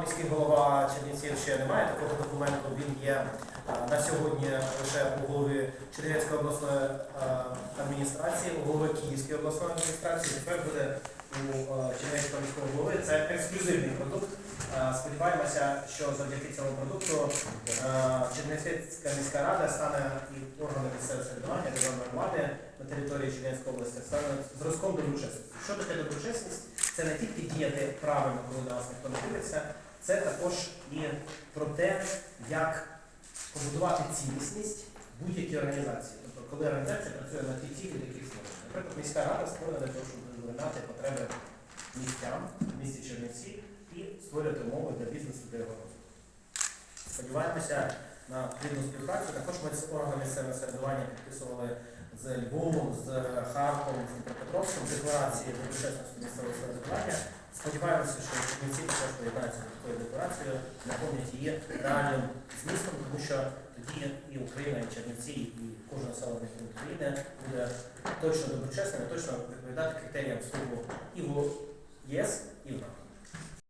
Міський голова Чернівців ще немає такого документу. Він є е, на сьогодні лише у голови Чернівецької обласної е, адміністрації, у голови Київської обласної адміністрації. Тепер буде у е, Чернівецького міського голови. Це ексклюзивний продукт. Сподіваємося, що завдяки цьому продукту Чернівецька міська рада стане і органи місцевого самоврядування державної влади на території Чернівецької області стане зразком таке доброчесність? Це не тільки діяти правильно, коли на вас ніхто не дивиться, це також і про те, як побудувати цілісність будь-якій організації. Тобто, коли організація працює на ті цілі, яких створена. Наприклад, міська рада створена для того, щоб задовольняти потреби містян в місті Чернівці і створювати умови для бізнесу для його розвитку. Сподіваємося на плідну співпрацю. Також ми з органами місцевого самоврядування підписували з Львовом, з Харковом, з Дніпропетровськом декларації про чесності місцевого самоврядування. Сподіваємося, що Чернівці також приєднаються до такої декларації, наповнять її реальним змістом, тому що тоді і Україна, і Чернівці, і кожен населений пункт України буде точно доброчесним точно відповідати критеріям вступу і в ЄС.